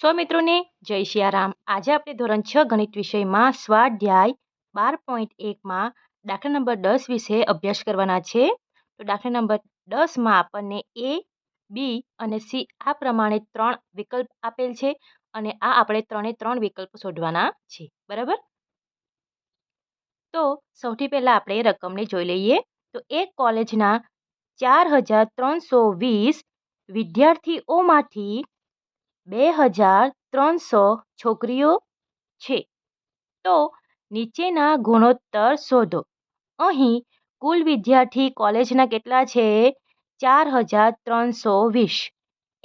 સો મિત્રોને, જય સિયારામ આજે આપણે ધોરણ છ ગણિત વિષયમાં સ્વાધ્યાય બાર પોઈન્ટ એકમાં દાખલા નંબર દસ વિશે અભ્યાસ કરવાના છે. તો દાખલા નંબર દસમાં આપણને એ બી અને સી આ પ્રમાણે ત્રણ વિકલ્પ આપેલ છે અને આ આપણે ત્રણે ત્રણ વિકલ્પ શોધવાના છે. બરાબર? તો સૌથી પહેલાં આપણે રકમને જોઈ લઈએ. તો એક કોલેજના ચાર હજાર ત્રણસો વીસ વિદ્યાર્થીઓમાંથી બે હજાર ત્રણસો છોકરીઓ છે. તો નીચેના ગુણોત્તર શોધો. અહીં કુલ વિદ્યાર્થી કોલેજના કેટલા છે? ચાર હજાર ત્રણસો વીસ.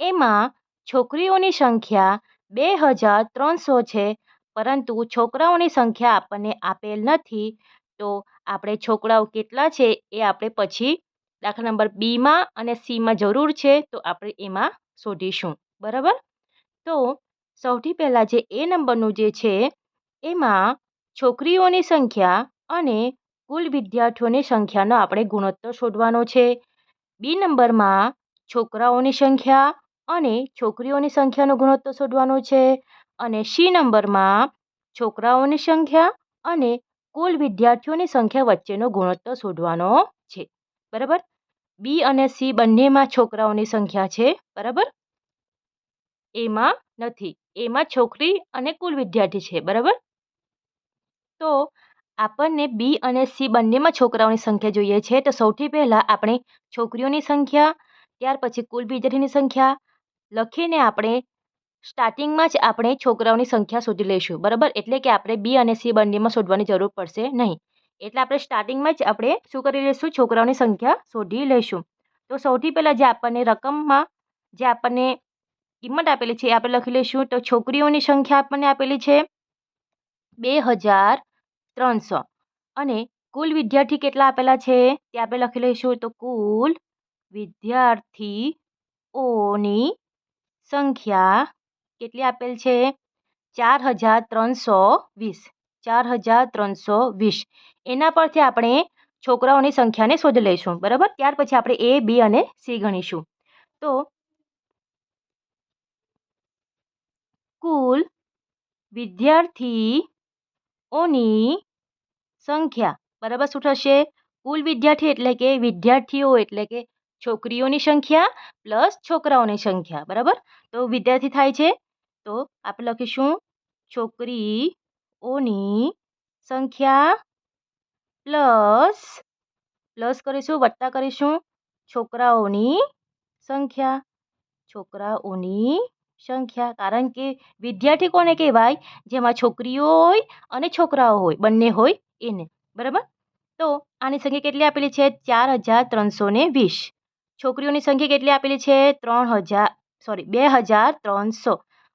એમાં છોકરીઓની સંખ્યા બે હજાર ત્રણસો છે, પરંતુ છોકરાઓની સંખ્યા આપણને આપેલ નથી. તો આપણે છોકરાઓ કેટલા છે એ આપણે પછી દાખલા નંબર બીમાં અને સીમાં જરૂર છે, તો આપણે એમાં શોધીશું. બરાબર? તો સૌથી પહેલાં જે એ નંબરનું જે છે, એમાં છોકરીઓની સંખ્યા અને કુલ વિદ્યાર્થીઓની સંખ્યાનો આપણે ગુણોત્તર શોધવાનો છે. બી નંબરમાં છોકરાઓની સંખ્યા અને છોકરીઓની સંખ્યાનો ગુણોત્તર શોધવાનો છે. અને સી નંબરમાં છોકરાઓની સંખ્યા અને કુલ વિદ્યાર્થીઓની સંખ્યા વચ્ચેનો ગુણોત્તર શોધવાનો છે. બરાબર? બી અને સી બંનેમાં છોકરાઓની સંખ્યા છે. બરાબર? એમાં નથી. એમાં છોકરી અને કુલ વિદ્યાર્થી છે, બરાબર? તો આપણને બી અને સી બંનેમાં છોકરાઓની સંખ્યા જોઈએ છે. તો સૌથી પહેલાં આપણે છોકરીઓની સંખ્યા, ત્યાર પછી કુલ વિદ્યાર્થીની સંખ્યા લખીને આપણે સ્ટાર્ટિંગમાં જ આપણે છોકરાઓની સંખ્યા શોધી લઈશું, બરાબર? એટલે કે આપણે બી અને સી બંનેમાં શોધવાની જરૂર પડશે નહીં. એટલે આપણે સ્ટાર્ટિંગમાં જ આપણે શું કરી લઈશું? છોકરાઓની સંખ્યા શોધી લઈશું. તો સૌથી પહેલાં જે આપણને રકમમાં, જે આપણને કિંમત આપેલી છે. આપણે લખી લઈશું. તો છોકરીઓની સંખ્યા આપણને આપેલી છે બે હજાર ત્રણસો. અને કુલ વિદ્યાર્થી કેટલા આપેલા છે? તે આપણે લખી લઈશું. તો કુલ વિદ્યાર્થીઓની સંખ્યા કેટલી આપેલ છે? ચાર હજાર ત્રણસો વીસ. ચાર હજાર ત્રણસો વીસ. એના પરથી આપણે છોકરાઓની સંખ્યાને શોધી લઈશું. બરાબર? ત્યાર પછી આપણે એ, બી અને સી ગણીશું. તો કુલ વિદ્યાર્થીઓની સંખ્યા. બરાબર શું થશે? કુલ વિદ્યાર્થી એટલે કે વિદ્યાર્થીઓ એટલે કે છોકરીઓની સંખ્યા પ્લસ છોકરાઓની સંખ્યા. બરાબર? તો વિદ્યાર્થી થાય છે. તો આપણે લખીશું છોકરીઓની સંખ્યા પ્લસ પ્લસ કરીશું, વત્તા કરીશું. છોકરાઓની સંખ્યા, છોકરાઓની સંખ્યા. કારણ કે વિદ્યાર્થી કોને કહેવાય? જેમાં છોકરીઓ હોય અને છોકરાઓ હોય. બંને હોય એને. બરાબર? તો આની સંખ્યા કેટલી આપેલી છે? ચાર હજાર ત્રણસો ને વીસ. છોકરીઓની સંખ્યા કેટલી આપેલી છે? ત્રણ હજાર સોરી બે હજાર ત્રણસો.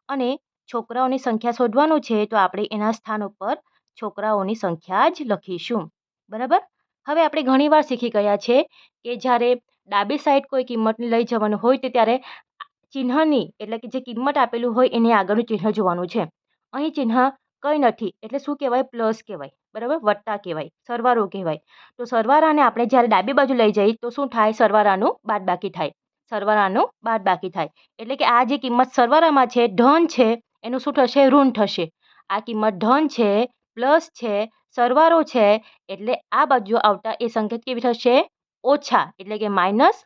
અને છોકરાઓની સંખ્યા શોધવાનું છે, તો આપણે એના સ્થાન ઉપર છોકરાઓની સંખ્યા જ લખીશું. બરાબર? હવે આપણે ઘણીવાર શીખી ગયા છે કે જ્યારે ડાબી સાઈડ કોઈ કિંમતને લઈ જવાનું હોય, તો ત્યારે ચિહ્નની એટલે કે જે કિંમત આપેલું હોય એની આગળનું ચિહ્ન જોવાનું છે. અહીં ચિહ્ન કંઈ નથી એટલે શું કહેવાય? પ્લસ કહેવાય. બરાબર? વત્તા કહેવાય. સરવારો કહેવાય. તો સરવારાને આપણે જ્યારે ડાબી બાજુ લઈ જઈએ તો શું થાય? સરવારાનું બાદબાકી થાય. સરવારાનું બાદબાકી થાય. એટલે કે આ જે કિંમત સરવારામાં છે, ધન છે, એનું શું થશે? ઋણ થશે. આ કિંમત ધન છે, પ્લસ છે સરવારો છે, એટલે આ બાજુ આવતા એ સંકેત કેવી થશે? ઓછા. એટલે કે માઇનસ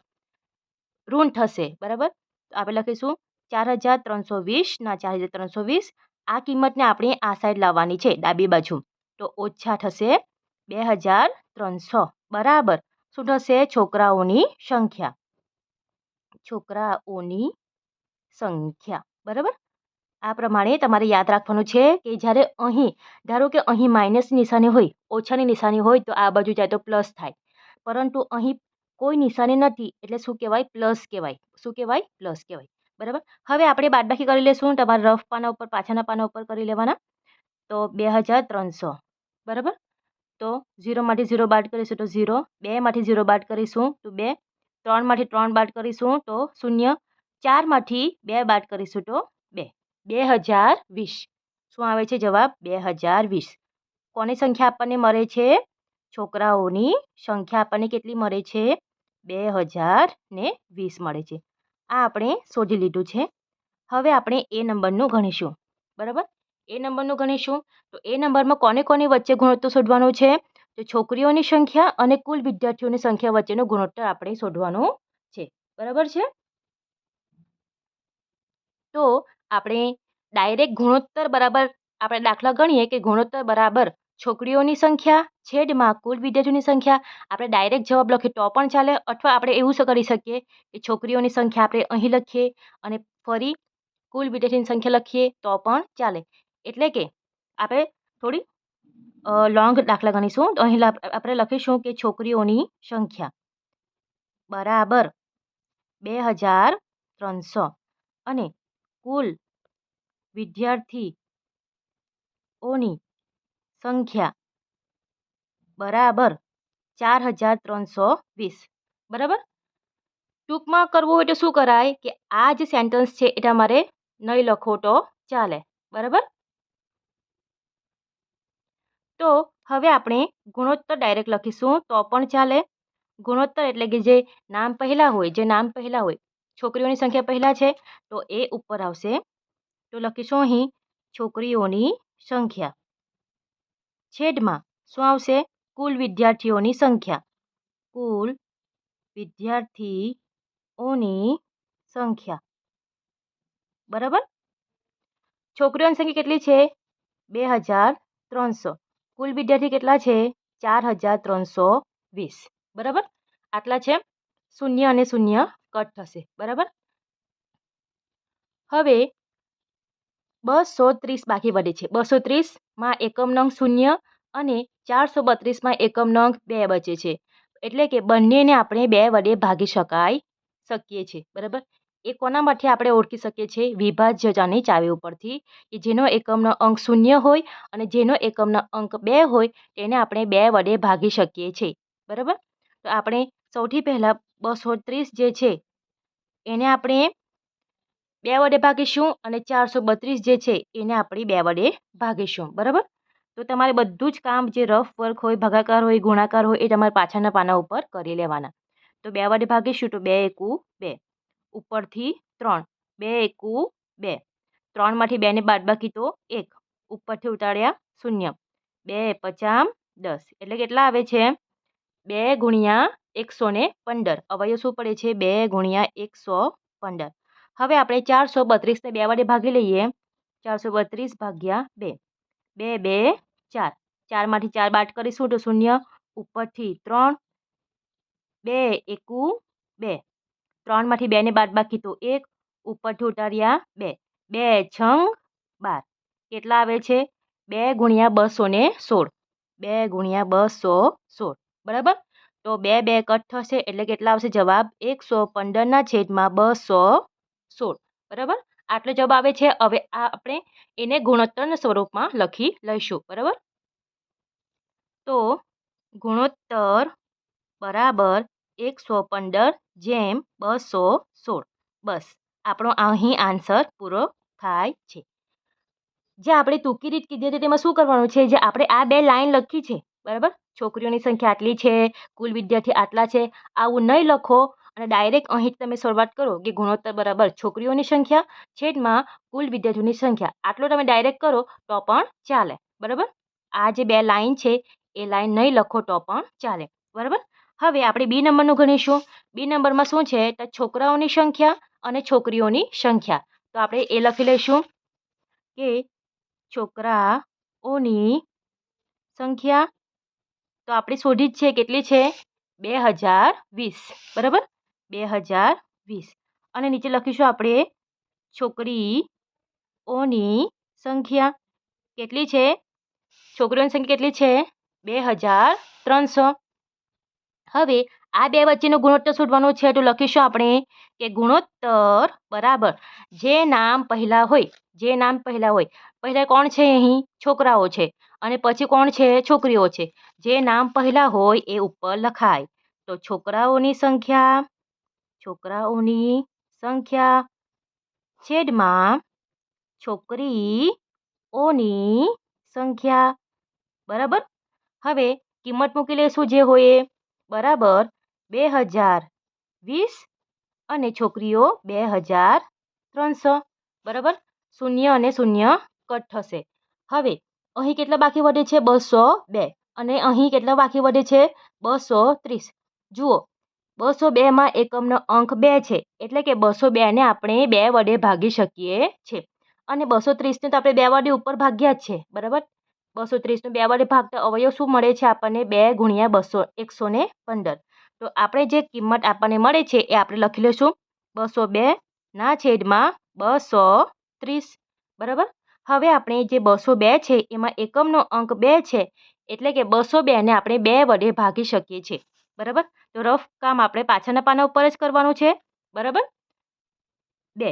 ઋણ થશે. બરાબર? આપણે લખીશું, ચાર હજાર ત્રણસો વીસના ચાર હજાર ત્રણસો વીસ, આ કિંમતને આપણે આ સાઈડ લાવવાની છે, ડાબી બાજુ. તો ઓછા થશે બે હજાર ત્રણસો, બરાબર. શું થશે? છોકરાઓની સંખ્યા. છોકરાઓની સંખ્યા, બરાબર? આ પ્રમાણે તમારે યાદ રાખવાનું છે કે જ્યારે અહીં, ધારો કે અહીં માઇનસ નિશાની હોય, ઓછાની નિશાની હોય તો આ બાજુ જાય તો પ્લસ થાય. પરંતુ અહીં કોઈ નિશાની નથી, એટલે શું કહેવાય? પ્લસ કહેવાય. શું કહેવાય? પ્લસ કહેવાય. બરાબર? હવે આપણે બાદબાકી કરી લઈશું તમારા રફ પાના ઉપર, પાછળના પાના ઉપર કરી લેવાના. તો બે હજાર ત્રણસો. બરાબર? તો ઝીરોમાંથી ઝીરો બાદ કરીશું તો ઝીરો બેમાંથી ઝીરો બાદ કરીશું તો બે. ત્રણમાંથી ત્રણ બાદ કરીશું તો શૂન્ય. ચારમાંથી બે બાદ કરીશું તો બે. બે હજાર વીસ. શું આવે છે જવાબ? બે હજાર વીસ. કોની સંખ્યા આપણને મળે છે? છોકરાઓની સંખ્યા આપણને કેટલી મળે છે? બે હજાર ને વીસ મળે છે. આ આપણે શોધી લીધું છે. હવે આપણે એ નંબરનું ગણીશું. બરાબર? એ નંબરનું ગણીશું. તો એ નંબરમાં કોને કોની વચ્ચે ગુણોત્તર શોધવાનો છે? તો છોકરીઓની સંખ્યા અને કુલ વિદ્યાર્થીઓની સંખ્યા વચ્ચેનો ગુણોત્તર આપણે શોધવાનો છે. બરાબર છે? તો આપણે ડાયરેક્ટ ગુણોત્તર બરાબર આપણે દાખલા ગણીએ કે ગુણોત્તર બરાબર છોકરીઓની સંખ્યા છેદમાં કુલ વિદ્યાર્થીઓની સંખ્યા, આપણે ડાયરેક્ટ જવાબ લખીએ તો પણ ચાલે અથવા આપણે એવું કરી શકીએ કે છોકરીઓની સંખ્યા આપણે અહીં લખીએ અને ફરી કુલ વિદ્યાર્થીની સંખ્યા લખીએ તો પણ ચાલે. એટલે કે આપણે થોડી લોંગ દાખલા ગણીશું. તો અહીં આપણે લખીશું કે છોકરીઓની સંખ્યા બરાબર બે હજાર ત્રણસો અને કુલ વિદ્યાર્થીઓની સંખ્યા. બરાબર. ચાર હજાર ત્રણસો વીસ. બરાબર? ટૂંકમાં કરવું હોય તો શું કરાય કે આ જે સેન્ટન્સ છે એ તમારે નહીં લખો તો ચાલે. બરાબર? તો હવે આપણે ગુણોત્તર ડાયરેક્ટ લખીશું તો પણ ચાલે. ગુણોત્તર એટલે કે જે નામ પહેલાં હોય, જે નામ પહેલાં હોય. છોકરીઓની સંખ્યા પહેલાં છે તો એ ઉપર આવશે. તો લખીશું અહીં છોકરીઓની સંખ્યા. છેદમાં. શું આવશે? કુલ વિદ્યાર્થીઓની સંખ્યા. કુલ વિદ્યાર્થીઓની સંખ્યા. બરાબર? છોકરીઓની સંખ્યા કેટલી છે? બે હજાર ત્રણસો. કુલ વિદ્યાર્થી કેટલા છે? ચાર હજાર ત્રણસો વીસ. બરાબર? આટલા છે શૂન્ય અને શૂન્ય કટ થશે. બરાબર? હવે બસો ત્રીસ બાકી વધે છે. બસો ત્રીસમાં એકમ નંગ શૂન્ય અને ચારસો બત્રીસમાં એકમ નંગ બે બચે છે. એટલે કે બંનેને આપણે બે વડે ભાગી શકાય શકીએ છીએ. બરાબર? એ કોનામાંથી આપણે ઓળખી શકીએ છીએ? વિભાજ્યતાની ચાવી ઉપરથી કે જેનો એકમનો અંક શૂન્ય હોય અને જેનો એકમનો અંક બે હોય તેને આપણે બે વડે ભાગી શકીએ છીએ. બરાબર? તો આપણે સૌથી પહેલાં બસો ત્રીસ જે છે, એને આપણે બે વડે ભાગીશું અને ચારસો બત્રીસ જે છે એને આપણે બે વડે ભાગીશું, બરાબર? તો તમારે બધું જ કામ જે રફ વર્ક હોય, ભાગાકાર હોય, ગુણાકાર હોય એ તમારે પાછળના પાના ઉપર કરી લેવાના. તો બે વડે ભાગીશું તો બે એકુ બે, ઉપરથી ત્રણ, બે એકુ બે. ત્રણમાંથી બેને બાદ બાકી તો એક, ઉપરથી ઉતાર્યા શૂન્ય. બે પચામ દસ. એટલે કેટલા આવે છે? બે ગુણ્યા એકસો ને પંદર. અવયવ શું પડે છે? બે ગુણ્યા એકસો પંદર. હવે આપણે ચારસો બત્રીસને બે વડે ભાગી લઈએ. ચારસો બત્રીસ ભાગ્યા બે. બે બે, ચાર. ચારમાંથી ચાર બાદ કરીશું તો શૂન્ય, ઉપરથી ત્રણ. બે, એકુ, બે. ત્રણમાંથી બેને બાદ બાકી તો એક. ઉપરથી ઉતાર્યા બે. બે છંગ બાર. કેટલા આવે છે? બે ગુણ્યા બસો ને સોળ. બે ગુણ્યા બસો સોળ. બરાબર? તો બે બે કટ થશે એટલે કેટલા આવશે? જવાબ એકસો પંદરના છેદમાં બસો સોળ, બરાબર? આટલો જવાબ આવે છે. હવે આ આપણે એને ગુણોત્તરના સ્વરૂપમાં લખી લઈશું, બરાબર? તો ગુણોત્તર બરાબર એકસો પંદર જેમ બસો સોળ. બસ, આપણો અહીં આન્સર પૂરો થાય છે. જે આપણે ટૂંકી રીત કીધી હતી તેમાં શું કરવાનું છે? જે આપણે આ બે લાઈન લખી છે, બરાબર? છોકરીઓની સંખ્યા આટલી છે, કુલ વિદ્યાર્થી આટલા છે, આવું નહીં લખો. અને ડાયરેક્ટ અહીં તમે શરૂઆત કરો કે ગુણોત્તર બરાબર છોકરીઓની સંખ્યા, છેદમાં કુલ વિદ્યાર્થીઓની સંખ્યા. આટલો તમે ડાયરેક્ટ કરો તો પણ ચાલે. બરાબર? આ જે બે લાઈન છે, એ લાઇન નહીં લખો તો પણ ચાલે. બરાબર? હવે આપણે બી નંબરનું ગણીશું. બી નંબરમાં શું છે? તો છોકરાઓની સંખ્યા અને છોકરીઓની સંખ્યા. તો આપણે એ લખી લઈશું કે છોકરાઓની સંખ્યા તો આપણે શોધી જ છે કેટલી છે? બે હજાર વીસ. બરાબર? બે હજાર વીસ. અને નીચે લખીશું આપણે, છોકરીઓની સંખ્યા કેટલી છે? છોકરીઓની સંખ્યા કેટલી છે? બે હજાર ત્રણસો. હવે આ બે વચ્ચેનો ગુણોત્તર શોધવાનો છે તો લખીશું આપણે કે ગુણોત્તર બરાબર જે નામ પહેલાં હોય, જે નામ પહેલાં હોય. પહેલાં કોણ છે અહીં? છોકરાઓ છે. અને પછી કોણ છે? છોકરીઓ છે. જે નામ પહેલાં હોય એ ઉપર લખાય. તો છોકરાઓની સંખ્યા છોકરાઓની સંખ્યા છેદમાં છોકરીઓની સંખ્યા. બરાબર? હવે કિંમત મૂકી લઈશું જે હોય બરાબર, બે હજાર વીસ અને છોકરીઓ બે હજાર ત્રણસો. બરાબર? શૂન્ય અને શૂન્ય કટ થશે. હવે, અહીં કેટલા બાકી વધે છે? બસો બે. અને અહીં કેટલા બાકી વધે છે? બસો ત્રીસ. જુઓ બસો બેમાં એકમનો અંક બે છે, એટલે કે બસો બેને આપણે બે વડે ભાગી શકીએ છીએ અને બસો ત્રીસને તો આપણે બે વડે ઉપર ભાગ્યા જ છે, બરાબર? બસો ત્રીસનું બે વડે ભાગતા અવયવ શું મળે છે આપણને? બે ગુણ્યા બસો, એકસો ને પંદર. તો આપણે જે કિંમત આપણને મળે છે એ આપણે લખી લઈશું. બસો બે ના છેદમાં બસો ત્રીસ, બરાબર? હવે આપણે જે બસો બે છે એમાં એકમનો અંક બે છે, એટલે કે બસો બેને આપણે બે વડે ભાગી શકીએ છીએ. બરાબર? તો રફ કામ આપણે પાછળના પાના ઉપર જ કરવાનું છે. બરાબર? બે.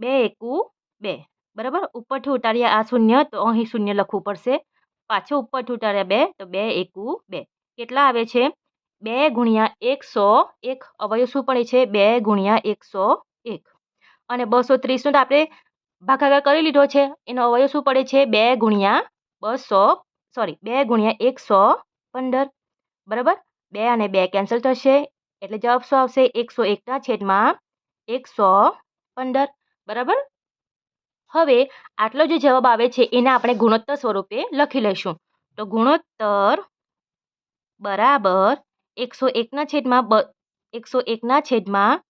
બે એકુ બે. બરાબર? ઉપરથી ઉતાર્યા આ શૂન્ય, તો અહીં શૂન્ય લખવું પડશે. પાછો ઉપરથી ઉતાર્યા બે, તો બે એકુ બે. કેટલા આવે છે? બે ગુણ્યા એકસો એક. અવયવ શું પડે છે? બે ગુણ્યા એકસો એક. અને બસો ત્રીસનો તો આપણે ભાગાકાર કરી લીધો છે. એનો અવયવ શું પડે છે? બે ગુણ્યા બસો સોરી બે ગુણ્યા એકસો પંદર. બરાબર? બે અને બે કેન્સલ થશે, એટલે જવાબ શું આવશે? એકસો એકના છેદમાં એકસો પંદર. બરાબર? હવે આટલો જે જવાબ આવે છે, એને આપણે ગુણોત્તર સ્વરૂપે લખી લઈશું. તો ગુણોત્તર બરાબર એકસો એકના છેદમાં બ, એકસો એકના છેદમાં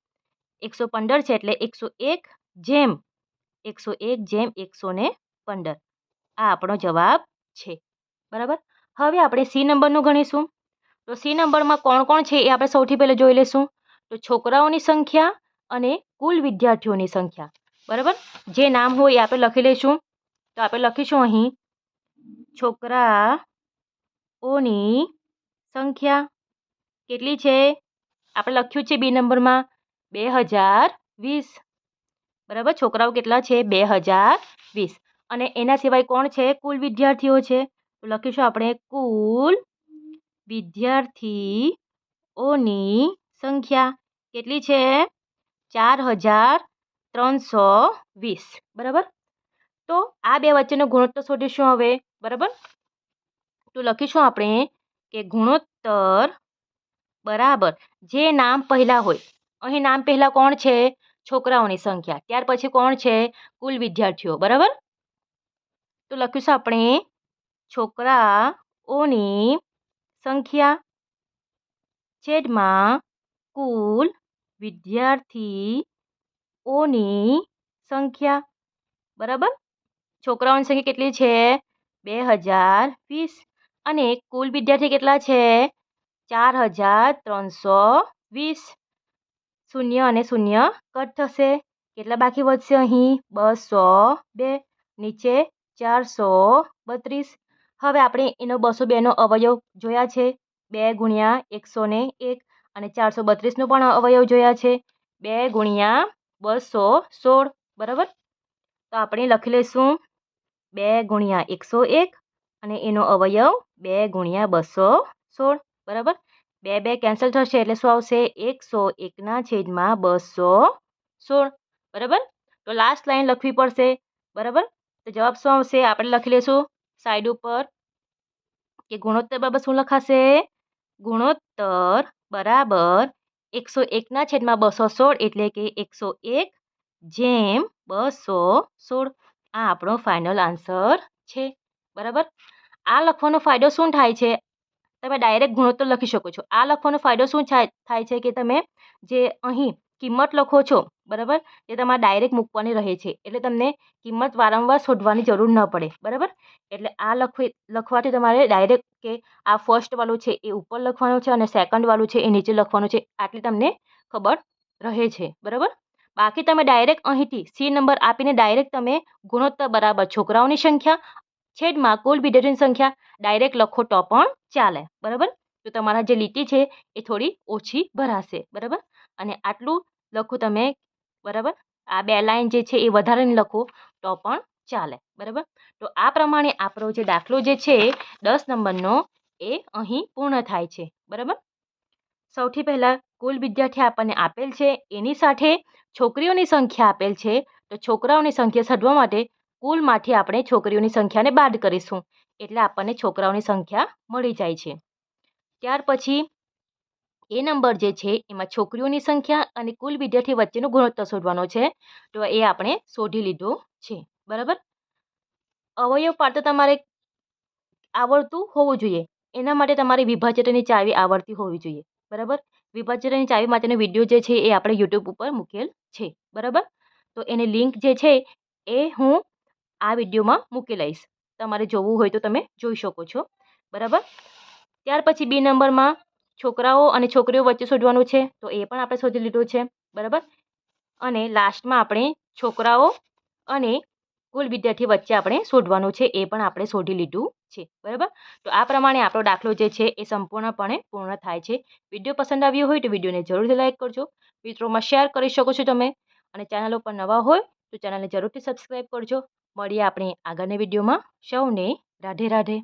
એકસો પંદર છે, એટલે એકસો એક જેમ એકસો એક જેમ એકસો ને પંદર. આ આપણો જવાબ છે. બરાબર? હવે આપણે સી નંબરનું ગણીશું. તો સી નંબરમાં કોણ કોણ છે એ આપણે સૌથી પહેલાં જોઈ લઈશું. તો છોકરાઓની સંખ્યા અને કુલ વિદ્યાર્થીઓની સંખ્યા. બરાબર? જે નામ હોય એ આપણે લખી લઈશું. તો આપણે લખીશું અહીં છોકરાઓની સંખ્યા કેટલી છે? આપણે લખ્યું છે બી નંબરમાં બે હજાર વીસ. બરાબર? છોકરાઓ કેટલા છે? બે હજાર વીસ. અને એના સિવાય કોણ છે? કુલ વિદ્યાર્થીઓ છે. તો લખીશું આપણે કુલ વિદ્યાર્થીઓની સંખ્યા કેટલી છે? ચાર હજાર ત્રણસો વીસ બરાબર? તો આ બે વચ્ચેનો ગુણોત્તર શોધીશું હવે? બરાબર? તો લખીશું આપણે કે ગુણોત્તર બરાબર જે નામ પહેલાં હોય. અહીં નામ પહેલાં કોણ છે? છોકરાઓની સંખ્યા. ત્યાર પછી કોણ છે? કુલ વિદ્યાર્થીઓ. બરાબર? તો લખીશું આપણે છોકરાઓની સંખ્યા છેદમાં કુલ વિદ્યાર્થીઓની સંખ્યા. બરાબર? છોકરાઓની સંખ્યા કેટલી છે? બે હજાર વીસ. અને કુલ વિદ્યાર્થી કેટલા છે? ચાર હજાર ત્રણસો વીસ. શૂન્ય અને શૂન્ય કટ થશે. કેટલા બાકી વધશે અહીં? બસો બે. નીચે ચારસો બત્રીસ. હવે આપણે એનો બસો બેનો અવયવ જોયા છે. બે ગુણ્યા એકસો ને એક અને ચારસો બત્રીસનો પણ અવયવ જોયા છે. બે ગુણ્યા બસો સોળ, બરાબર? તો આપણે લખી લઈશું. બે ગુણ્યા એકસો એક અને એનો અવયવ બે ગુણ્યા બસો સોળ, બરાબર? બે બે કેન્સલ થશે એટલે શું આવશે? એકસો એકના છેદમાં બસો સોળ, બરાબર? તો લાસ્ટ લાઈન લખવી પડશે, બરાબર? તો જવાબ શું આવશે? આપણે લખી લઈશું. સાઈડ ઉપર કે ગુણોત્તર બરાબર શું લખાશે? ગુણોત્તર બરાબર એકસો એકના છેદમાં બસો સોળ એટલે કે એકસો એક જેમ બસો સોળ. આ આપણો ફાઇનલ આન્સર છે. બરાબર? આ લખવાનો ફાયદો શું થાય છે? તમે ડાયરેક્ટ ગુણોત્તર લખી શકો છો. આ લખવાનો ફાયદો શું થાય છે કે તમે જે અહીં કિંમત લખો છો, બરાબર? એ તમારે ડાયરેક્ટ મૂકવાની રહે છે. એટલે તમને કિંમત વારંવાર શોધવાની જરૂર ન પડે, બરાબર? એટલે આ લખવી, લખવાથી તમારે ડાયરેક્ટ કે આ ફર્સ્ટવાળું છે એ ઉપર લખવાનું છે અને સેકન્ડવાળું છે એ નીચે લખવાનું છે. આટલી તમને ખબર રહે છે, બરાબર? બાકી તમે ડાયરેક્ટ અહીંથી સી નંબર આપીને ડાયરેક્ટ તમે ગુણોત્તર બરાબર, છોકરાઓની સંખ્યા, છેદમાં કુલ વિદ્યાર્થીની સંખ્યા, ડાયરેક્ટ લખો તો પણ ચાલે, બરાબર? તો તમારા જે લીટી છે એ થોડી ઓછી ભરાશે, બરાબર? અને આટલું લખો તમે, બરાબર? આ બે લાઈન જે છે એ વધારેને લખો તો પણ ચાલે, બરાબર? તો આ પ્રમાણે આપણો જે દાખલો જે છે દસ નંબરનો એ અહીં પૂર્ણ થાય છે, બરાબર? સૌથી પહેલાં કુલ વિદ્યાર્થી આપણને આપેલ છે, એની સાથે છોકરીઓની સંખ્યા આપેલ છે, તો છોકરાઓની સંખ્યા શોધવા માટે કુલમાંથી આપણે છોકરીઓની સંખ્યાને બાદ કરીશું, એટલે આપણને છોકરાઓની સંખ્યા મળી જાય છે. ત્યાર પછી એ નંબર જે છે, એમાં છોકરીઓની સંખ્યા અને કુલ વિદ્યાર્થી વચ્ચેનો ગુણોત્તર શોધવાનો છે. તો એ આપણે શોધી લીધો છે. બરાબર? અવયવ પાડતા તમારે આવડતું હોવું જોઈએ. એના માટે તમારે વિભાજતની ચાવી આવડતી હોવી જોઈએ. બરાબર? વિભાજનની ચાવી માટેનો વીડિયો જે છે, એ આપણે યુટ્યુબ ઉપર મૂકેલ છે. બરાબર? તો એની લિંક જે છે, એ હું આ વિડીયોમાં મૂકી લઈશ. તમારે જોવું હોય તો તમે જોઈ શકો છો. બરાબર? ત્યાર પછી બી નંબરમાં છોકરાઓ અને છોકરીઓ વચ્ચે શોધવાનું છે, તો એ પણ આપણે શોધી લીધું છે, બરાબર? અને લાસ્ટમાં આપણે છોકરાઓ અને કુલ વિદ્યાર્થી વચ્ચે આપણે શોધવાનું છે, એ પણ આપણે શોધી લીધું છે, બરાબર? તો આ પ્રમાણે આપણો દાખલો જે છે, એ સંપૂર્ણપણે પૂર્ણ થાય છે. વીડિયો પસંદ આવ્યો હોય તો વિડીયોને જરૂરથી લાઇક કરજો. મિત્રોમાં શેર કરી શકો છો તમે. અને ચેનલ ઉપર નવા હોય તો ચેનલને જરૂરથી સબસ્ક્રાઈબ કરજો. મળીએ આપણે આગળની વિડીયોમાં. સૌને રાધે રાધે.